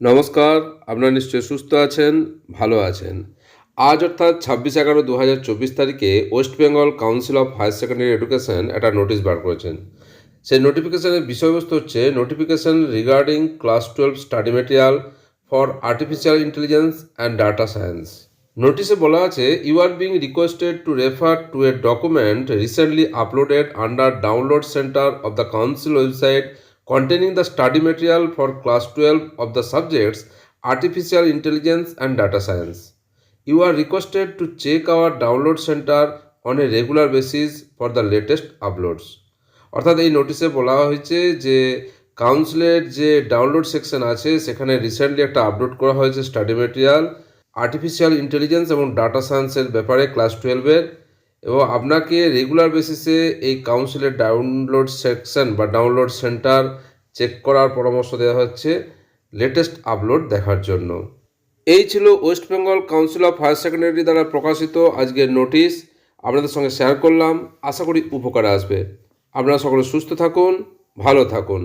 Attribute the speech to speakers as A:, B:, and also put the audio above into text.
A: নমস্কার, আপনারা নিশ্চয়ই সুস্থ আছেন, ভালো আছেন। আজ অর্থাৎ ছাব্বিশ এগারো দু হাজার চব্বিশ তারিখে West Bengal council of higher secondary education একটা নোটিশ বার করেছেন। সেই নোটিফিকেশনের বিষয়বস্তু হচ্ছে notification regarding class twelve study material for artificial intelligence and data science. নোটিশে বলা আছে you are being requested to refer to a document recently uploaded under download centre of the council website containing the study material for class 12 of the subjects artificial intelligence and data science you are requested to check our download center on a regular basis for the latest uploads অর্থাৎ এই নোটিশে বলা হয়েছে যে কাউন্সিলের যে download section আছে সেখানে রিসেন্টলি একটা আপলোড করা হয়েছে স্টাডি মেটেরিয়াল আর্টিফিশিয়াল ইন্টেলিজেন্স এবং ডাটা সায়েন্সের ব্যাপারে ক্লাস টুয়েলভের এবং আপনাকে রেগুলার বেসিসে এই কাউন্সিলের ডাউনলোড সেকশন বা ডাউনলোড সেন্টার চেক করার পরামর্শ দেওয়া হচ্ছে লেটেস্ট আপলোড দেখার জন্য। এই ছিল West Bengal council of higher secondary দ্বারা প্রকাশিত আজকের নোটিশ আপনাদের সঙ্গে শেয়ার করলাম। আশা করি উপকারে আসবে। আপনারা সকলে সুস্থ থাকুন, ভালো থাকুন।